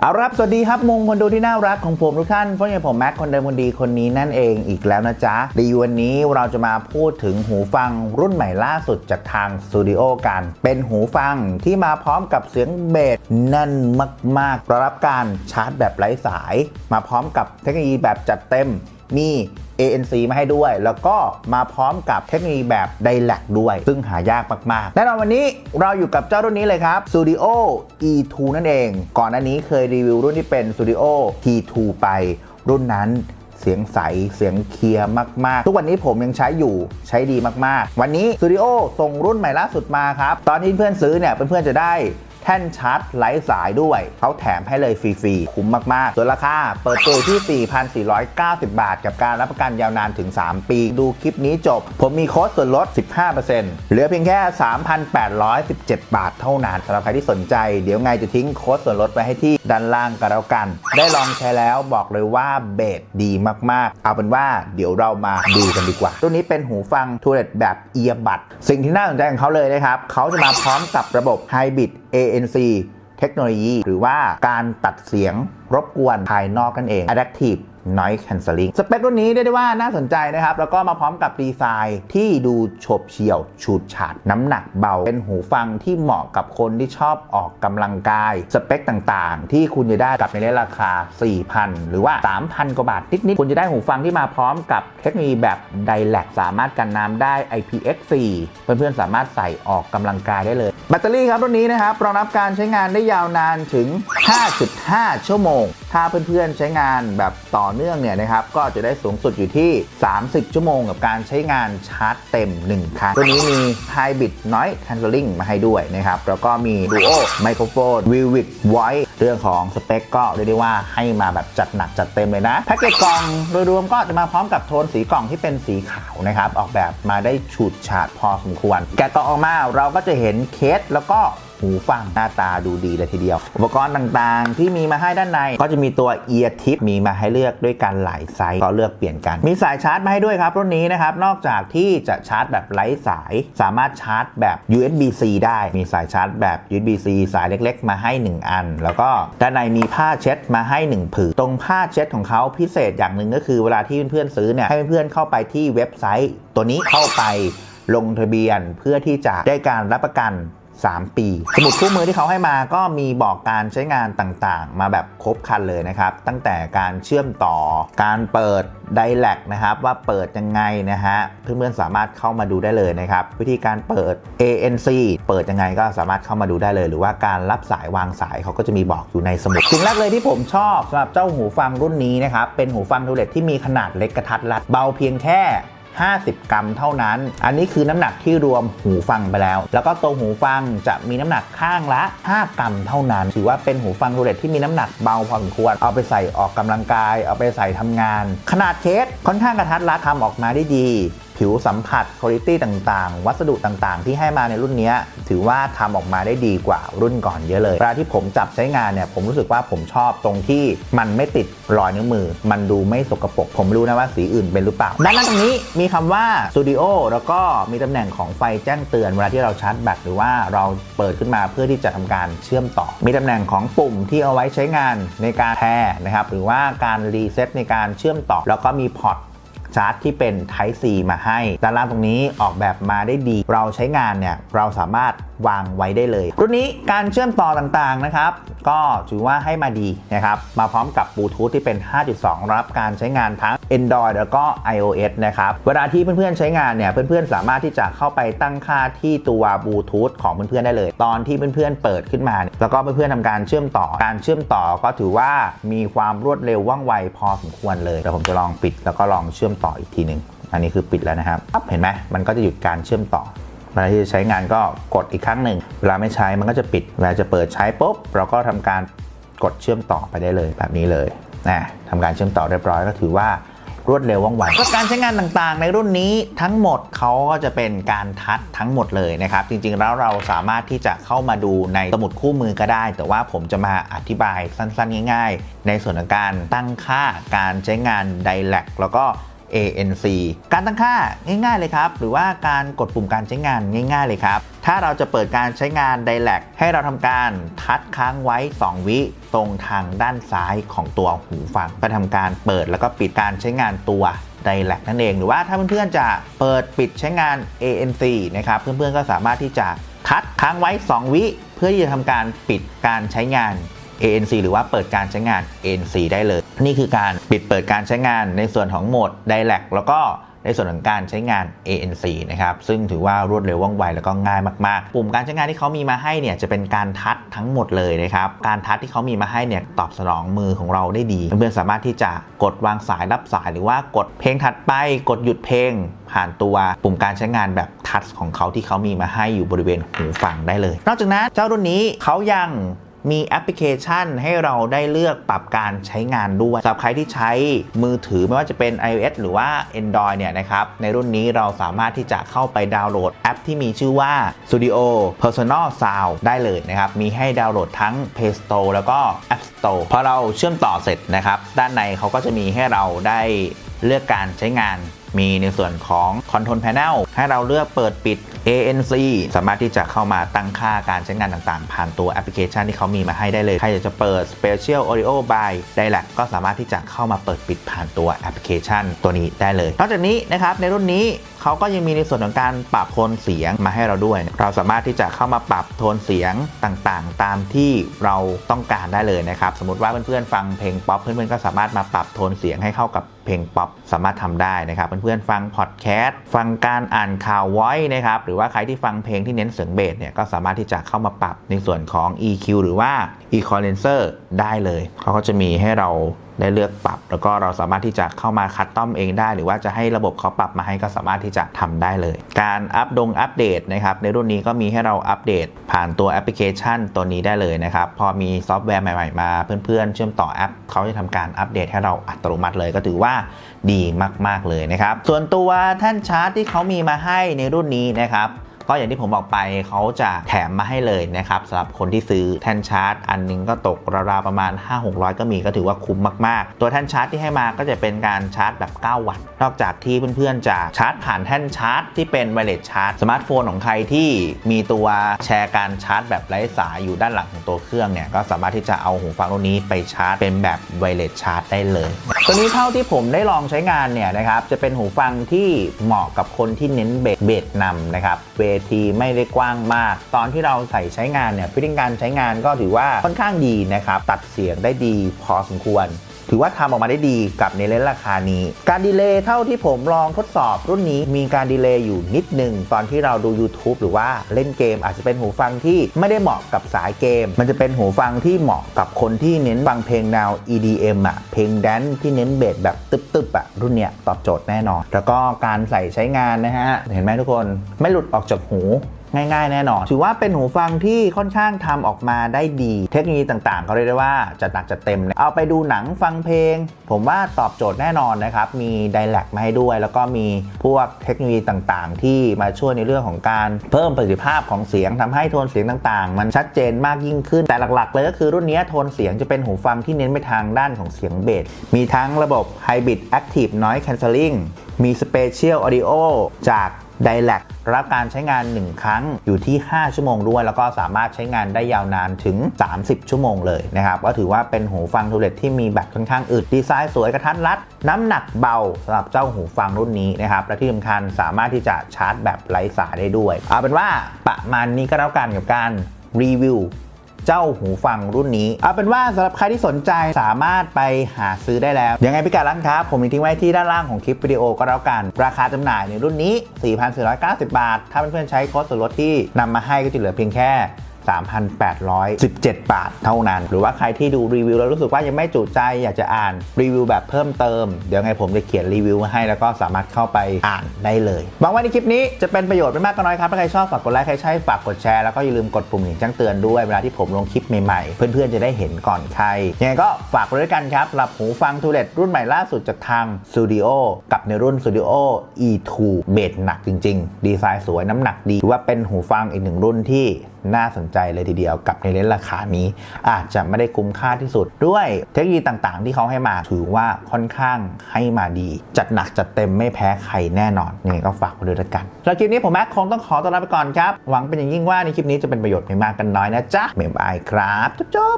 เอารับสวัสดีครับมงคนดูที่น่ารักของผมทุกท่านเพราะอย่างผมแม็กคนเดิมคนดีคนนี้นั่นเองอีกแล้วนะจ๊ะในวันนี้เราจะมาพูดถึงหูฟังรุ่นใหม่ล่าสุดจากทางสตูดิโอกัน เป็นหูฟังที่มาพร้อมกับเสียงเบสแน่นมากๆ รับการชาร์จแบบไร้สาย มาพร้อมกับเทคโนโลยีแบบจัดเต็มมี ANC มาให้ด้วย แล้วก็มาพร้อมกับเทคโนโลยีแบบ d i l a c ด้วย ซึ่งหายากมาก ๆ แน่นอนวันนี้เราอยู่กับเจ้ารุ่นนี้เลยครับ Studio E2 นั่นเอง ก่อนหน้านี้เคยรีวิวรุ่นที่เป็น Studio T2 ไปรุ่นนั้นเสียงใส เสียงเคลียร์มาก ๆ ทุกวันนี้ผมยังใช้อยู่ใช้ดีมาก ๆ วันนี้ Studio ส่งรุ่นใหม่ล่าสุดมาครับ ตอนที่เพื่อนซื้อเนี่ยเพื่อนๆจะได้ แท่นชาร์จไร้สายด้วย เขาแถมให้เลยฟรีๆ คุ้มมากๆ ส่วนราคาเปิดตัวที่ 4,490 บาท กับการรับประกันยาวนานถึง 3 ปี ดูคลิปนี้จบ ผมมีโค้ดส่วนลด 15%เหลือเพียงแค่ 3,817 บาทเท่านั้นสำหรับใครที่สนใจ เดี๋ยวไงจะทิ้งโค้ดส่วนลดไว้ให้ที่ด้านล่างกันแล้วกัน ได้ลองใช้แล้วบอกเลยว่าเบสดีมากๆ เอาเป็นว่าเดี๋ยวเรามาดูกันดีกว่า ตัวนี้เป็นหูฟังทูเลตแบบเอียบัดสิ่งที่น่าสนใจของเขาเลยนะครับเขาจะมาพร้อมกับระบบ Hybrid ANC เทคโนโลยีหรือว่าการตัดเสียงรบกวนภายนอกกันเอง Adaptive Noise Cancelling สเปครุ่นนี้ได้ได้ว่าน่าสนใจนะครับ แล้วก็มาพร้อมกับดีไซน์ที่ดูฉบเฉี่ยวฉูดฉาดน้ำหนักเบา เป็นหูฟังที่เหมาะกับคนที่ชอบออกกำลังกาย สเปคต่างๆ ที่คุณจะได้กับในราคา 4,000 หรือว่า 3,000 กว่าบาทนิดๆคุณจะได้หูฟังที่มาพร้อมกับเทคโนโลยีแบบ d i l a c สามารถกันน้ำได้ IPX4 เพื่อนๆสามารถใส่ออกกำลังกายได้เลย แบตเตอรี่ครับรุ่นนี้นะครับรองรับการใช้งานได้ยาวนานถึง 5.5 ชั่วโมง ถ้าเพื่อนๆใช้งานแบบต่อเนื่องเนี่ยนะครับก็จะได้สูงสุดอยู่ที่ 30 ชั่วโมงกับการใช้งานชาร์จเต็ม 1 ครั้ง ตัวนี้มี Hybrid Noise Cancelling มาให้ด้วยนะครับ แล้วก็มี Duo Microphone Vivid Voice เรื่องของสเปคก็เรียกได้ว่าให้มาแบบจัดหนักจัดเต็มเลยนะ แพ็กเกจกล่องโดยรวมก็จะมาพร้อมกับโทนสีกล่องที่เป็นสีขาวนะครับ ออกแบบมาได้ฉูดฉาดพอสมควร แกะกล่องออกมาเราก็จะเห็นเคสแล้วก็ หูฟังหน้าตาดูดีเลยทีเดียว อุปกรณ์ต่างๆ ที่มีมาให้ด้านใน ก็จะมีตัวเอียร์ทิปมีมาให้เลือกด้วยกันหลายไซส์ก็เลือกเปลี่ยนกัน มีสายชาร์จมาให้ด้วยครับรุ่นนี้นะครับ นอกจากที่จะชาร์จแบบไร้สาย สามารถชาร์จแบบ USB-C ได้ มีสายชาร์จแบบ USB-C สายเล็กๆ มาให้ 1 อัน แล้วก็ด้านในมีผ้าเช็ดมาให้ 1 ผืนตรงผ้าเช็ดของเขาพิเศษอย่างหนึ่งก็คือเวลาที่เพื่อนๆซื้อเนี่ยให้เพื่อนๆเข้าไปที่เว็บไซต์ ตัวนี้เข้าไปลงทะเบียนเพื่อที่จะได้การรับประกัน 3 ปี สมุดคู่มือที่เขาให้มาก็มีบอกการใช้งานต่างๆ มาแบบครบครันเลยนะครับ ตั้งแต่การเชื่อมต่อการเปิดไดแลกนะครับ ว่าเปิดยังไงนะฮะเพื่อนๆสามารถเข้ามาดูได้เลยนะครับ วิธีการเปิด ANC เปิดยังไงก็สามารถเข้ามาดูได้เลย หรือว่าการรับสายวางสายเขาก็จะมีบอกอยู่ในสมุดสิ่งแรกเลยที่ผมชอบสำหรับเจ้าหูฟังรุ่นนี้นะครับเป็นหูฟังทูเลตที่มีขนาดเล็กกระทัดรัดเบาเพียงแค่ 50 กรัมเท่านั้น อันนี้คือน้ำหนักที่รวมหูฟังไปแล้ว แล้วก็ตัวหูฟังจะมีน้ำหนักข้างละ 5 กรัมเท่านั้น ถือว่าเป็นหูฟังรูเลตที่มีน้ำหนักเบาพอสมควร เอาไปใส่ออกกำลังกาย เอาไปใส่ทำงาน ขนาดเคสค่อนข้างกระทัดรัดทำออกมาได้ดี ผิวสัมผัสคุณภาพต่างๆ วัสดุต่างๆ ที่ให้มาในรุ่นนี้ถือว่าทำออกมาได้ดีกว่ารุ่นก่อนเยอะเลยเวลาที่ผมจับใช้งานเนี่ยผมรู้สึกว่าผมชอบตรงที่มันไม่ติดรอยนิ้วมือ มันดูไม่สกปรกผมรู้นะว่าสีอื่นเป็นหรือเปล่าด้านล่างตรงนี้มีคำว่า Studio แล้วก็มีตำแหน่งของไฟแจ้งเตือนเวลาที่เราชาร์จแบตหรือว่าเราเปิดขึ้นมาเพื่อที่จะทำการเชื่อมต่อ มีตำแหน่งของปุ่มที่เอาไว้ใช้งานในการแพร์นะครับหรือว่าการรีเซ็ตในการเชื่อมต่อ แล้วก็มีพอร์ต ชาร์จที่เป็น Type C มาให้ ด้านล่างตรงนี้ออกแบบมาได้ดี เราใช้งานเนี่ยเราสามารถวางไว้ได้เลย รุ่นนี้การเชื่อมต่อต่างๆนะครับ ก็ถือว่าให้มาดีนะครับ มาพร้อมกับบลูทูธที่เป็น 5.2 รับการใช้งานทั้ง Android แล้วก็ iOS นะครับ เวลาที่เพื่อนๆใช้งานเนี่ย เพื่อนๆสามารถที่จะเข้าไปตั้งค่าที่ตัวบลูทูธของเพื่อนๆได้เลย ตอนที่เพื่อนๆเปิดขึ้นมาเนี่ยแล้วก็เพื่อนๆทำการเชื่อมต่อ การเชื่อมต่อก็ถือว่ามีความรวดเร็วว่องไวพอสมควรเลยเดี๋ยวผมจะลองปิด แล้วก็ลองเชื่อมต่ออีกทีหนึ่งอันนี้คือปิดแล้วนะครับ เห็นไหมมันก็จะหยุดการเชื่อมต่อเวลาที่จะใช้งานก็กดอีกครั้งหนึ่ง เวลาไม่ใช้มันก็จะปิด เวลาจะเปิดใช้ปุ๊บ เราก็ทำการกดเชื่อมต่อไปได้เลยแบบนี้เลยนะทำการเชื่อมต่อเรียบร้อยก็ถือว่า รวดเร็วว่องไวก็การใช้งานต่างๆ ในรุ่นนี้ทั้งหมดเขาก็จะเป็นการทัดทั้งหมดเลยนะครับ จริงๆ แล้วเราสามารถที่จะเข้ามาดูในสมุดคู่มือก็ได้ แต่ว่าผมจะมาอธิบายสั้นๆ ง่าย ๆ ในส่วนของการตั้งค่าการใช้งาน d i l a c แล้วก็ ANC การตั้งค่าง่ายๆเลยครับ หรือว่าการกดปุ่มการใช้งานง่ายๆเลยครับ ถ้าเราจะเปิดการใช้งาน Dialect ให้เราทำการทัดค้างไว้ 2 วิตรงทางด้านซ้ายของตัวหูฟัง ก็ทำการเปิดแล้วก็ปิดการใช้งานตัว Dialect นั่นเอง หรือว่าถ้าเพื่อนๆจะเปิดปิดใช้งาน ANC นะครับ เพื่อนๆก็สามารถที่จะทัดค้างไว้ 2 วิ เพื่อที่จะทำการปิดการใช้งาน ANC หรือว่าเปิดการใช้งาน ANC ได้เลย นี่คือการปิดเปิดการใช้งานในส่วนของโหมด Dialect แล้วก็ในส่วนของการใช้งาน ANC นะครับ ซึ่งถือว่ารวดเร็วว่องไวแล้วก็ง่ายมาก ๆ ปุ่มการใช้งานที่เขามีมาให้เนี่ยจะเป็นการทัดทั้งหมดเลยนะครับ การทัดที่เขามีมาให้เนี่ยตอบสนองมือของเราได้ดี เพื่อนๆสามารถที่จะกดวางสายรับสายหรือว่ากดเพลงถัดไป กดหยุดเพลง ผ่านตัวปุ่มการใช้งานแบบทัชของเขาที่เขามีมาให้อยู่บริเวณหูฟังได้เลย นอกจากนั้นเจ้ารุ่นนี้เขายัง มีแอปพลิเคชันให้เราได้เลือกปรับการใช้งานด้วยสำหรับใครที่ใช้มือถือไม่ว่าจะเป็น iOS หรือว่า Android เนี่ยนะครับในรุ่นนี้เราสามารถที่จะเข้าไปดาวน์โหลดแอปที่มีชื่อว่า Studio Personal Sound ได้เลยนะครับ มีให้ดาวน์โหลดทั้ง Play Store แล้วก็ App Store พอเราเชื่อมต่อเสร็จนะครับ ด้านในเขาก็จะมีให้เราได้เลือกการใช้งานมีในส่วนของ Control Panel ให้เราเลือกเปิดปิด ANC สามารถที่จะเข้ามาตั้งค่าการใช้งานต่างๆ ผ่านตัวแอปพลิเคชันที่เขามีมาให้ได้เลย ใครอยากจะเปิด Special Audio by Dialog ก็สามารถที่จะเข้ามาเปิดปิดผ่านตัวแอปพลิเคชันตัวนี้ได้เลย นอกจากนี้นะครับในรุ่นนี้ เขาก็ยังมีในส่วนของการปรับโทนเสียงมาให้เราด้วย เราสามารถที่จะเข้ามาปรับโทนเสียงต่างๆ ตามที่เราต้องการได้เลยนะครับ สมมติว่าเพื่อนๆฟังเพลงป๊อปเพื่อนๆก็สามารถมาปรับโทนเสียงให้เข้ากับเพลงป๊อปสามารถทำได้นะครับเพื่อนๆฟังพอดแคสต์ฟังการอ่านข่าวไว้นะครับหรือว่าใครที่ฟังเพลงที่เน้นเสียงเบสเนี่ยก็สามารถที่จะเข้ามาปรับในส่วนของ EQ หรือว่า Equalizer ได้เลยเขาก็จะมีให้เรา ได้เลือกปรับ แล้วก็เราสามารถที่จะเข้ามาคัดต้อมเองได้ หรือว่าจะให้ระบบเขาปรับมาให้ก็สามารถที่จะทำได้เลย การอัปดงอัปเดตนะครับในรุ่นนี้ก็มีให้เราอัปเดต ผ่านตัวแอปพลิเคชันตัวนี้ได้เลยนะครับพอมีซอฟต์แวร์ใหม่ๆมาเพื่อนๆ เชื่อมต่อแอปเขาจะทำการอัปเดตให้เราอัตโนมัติเลยก็ถือว่าดีมากๆเลยนะครับส่วนตัวแท่านชาร์จที่เขามีมาให้ในรุ่นนี้นะครับ ก็อย่างที่ผมบอกไปเขาจะแถมมาให้เลยนะครับสำหรับคนที่ซื้อแท่นชาร์จ อันหนึงก็ตกราวๆประมาณ 5-600 ก็มีก็ถือว่าคุ้มมากๆ ตัวแท่นชาร์จที่ให้มาก็จะเป็นการชาร์จแบบ 9 วัตต์ นอกจากที่เพื่อนๆจะชาร์จผ่านแท่นชาร์จที่เป็นไวเลสชาร์จสมาร์ทโฟนของใครที่มีตัวแชร์การชาร์จแบบไร้สายอยู่ด้านหลังของตัวเครื่องเนี่ยก็สามารถที่จะเอาหูฟังรุ่นนี้ไปชาร์จเป็นแบบไวเลสชาร์จได้เลย ตัวนี้เท่าที่ผมได้ลองใช้งานเนี่ยนะครับจะเป็นหูฟังที่เหมาะกับคนที่เน้นเบสเบสนำนะครับเวทีไม่ได้กว้างมาก ตอนที่เราใส่ใช้งานเนี่ยฟิตติ้งการใช้งานก็ถือว่าค่อนข้างดีนะครับ ตัดเสียงได้ดีพอสมควร ถือว่าทำออกมาได้ดีกับในเลนราคานี้ การดีเลย์เท่าที่ผมลองทดสอบรุ่นนี้มีการดีเลย์อยู่นิดหนึ่งตอนที่เราดู YouTube หรือว่าเล่นเกม อาจจะเป็นหูฟังที่ไม่ได้เหมาะกับสายเกม มันจะเป็นหูฟังที่เหมาะกับคนที่เน้นฟังเพลงแนว EDM อะเพลงแดนซ์ที่เน้นเบสแบบตึบๆอะรุ่นเนี้ยตอบโจทย์แน่นอน แล้วก็การใส่ใช้งานนะฮะ เห็นไหมทุกคนไม่หลุดออกจากหู ง่ายๆ แน่นอน ถือว่าเป็นหูฟังที่ค่อนข้างทำออกมาได้ดี เทคโนโลยีต่างๆเขาเรียกได้ว่าจัดหนักจัดเต็มเลยเอาไปดูหนังฟังเพลง ผมว่าตอบโจทย์แน่นอนนะครับ มีไดแลกมาให้ด้วย แล้วก็มีพวกเทคโนโลยีต่างๆ ที่มาช่วยในเรื่องของการเพิ่มประสิทธิภาพของเสียงทำให้โทนเสียงต่างๆ มันชัดเจนมากยิ่งขึ้น แต่หลักๆ เลยก็คือรุ่นนี้โทนเสียงจะเป็นหูฟังที่เน้นไปทางด้านของเสียงเบส มีทั้งระบบ Hybrid Active Noise Cancelling มี Spatial Audio จาก d i l a c รับการใช้งาน 1 ครั้งอยู่ที่ 5 ชั่วโมงด้วย แล้วก็สามารถใช้งานได้ยาวนานถึง 30 ชั่วโมงเลยนะครับก็ถือว่าเป็นหูฟังทูเลตที่มีแบตค่อนข้างอึดดีไซน์สวยกระทัดรัด น้ำหนักเบาสำหรับเจ้าหูฟังรุ่นนี้นะครับและที่สำคัญสามารถที่จะชาร์จแบบไร้สายได้ด้วย เอาเป็นว่าประมาณนี้ก็แล้วกันกับการรีวิว เจ้าหูฟังรุ่นนี้ เอาเป็นว่าสำหรับใครที่สนใจสามารถไปหาซื้อได้แล้ว ยังไงพิกัดร้านค้า ผมมีทิ้งไว้ที่ด้านล่างของคลิปวิดีโอก็แล้วกัน ราคาจำหน่ายในรุ่นนี้ 4,490 บาท ถ้าเพื่อนๆใช้โค้ดส่วนลดที่นำมาให้ก็จะเหลือเพียงแค่ 3,817 บาทเท่านั้น หรือว่าใครที่ดูรีวิวแล้วรู้สึกว่ายังไม่จุใจ อยากจะอ่านรีวิวแบบเพิ่มเติม เดี๋ยวไงผมจะเขียนรีวิวมาให้แล้วก็สามารถเข้าไปอ่านได้เลยหวังว่าในคลิปนี้จะเป็นประโยชน์ไม่มากก็น้อยครับ ถ้าใครชอบฝากกดไลค์ ใครใช่ฝากกดแชร์แล้วก็อย่าลืมกดปุ่มหแจ้งเตือนด้วยเวลาที่ผมลงคลิปใหม่ๆ เพื่อนๆจะได้เห็นก่อนใครยังไงก็ฝากไว้ด้วยกันครับหรับหูฟังทูเลตรุ่นใหม่ล่าสุดจากทาง Studio กับในรุ่น Studio E2 เบสหนักจริง ๆ ดีไซน์สวยน้ำหนักดีถือว่าเป็นหูฟังอีกหนึ่งรุ่นที่น่าสนใจเลยทีเดียวกับในเลนราคานี้ อาจจะไม่ได้คุ้มค่าที่สุด ด้วยเทคโนโลยีต่างๆ ที่เขาให้มาถือว่าค่อนข้างให้มาดี จัดหนักจัดเต็มไม่แพ้ใครแน่นอนนี่ก็ฝากไว้ด้วยละกันแล้วคลิปนี้ผมแม็กคงต้องขอตัวลาไปก่อนครับ หวังเป็นอย่างยิ่งว่าในคลิปนี้จะเป็นประโยชน์ไม่มากกันน้อยนะจ๊ะเมมไอครับจุ๊บ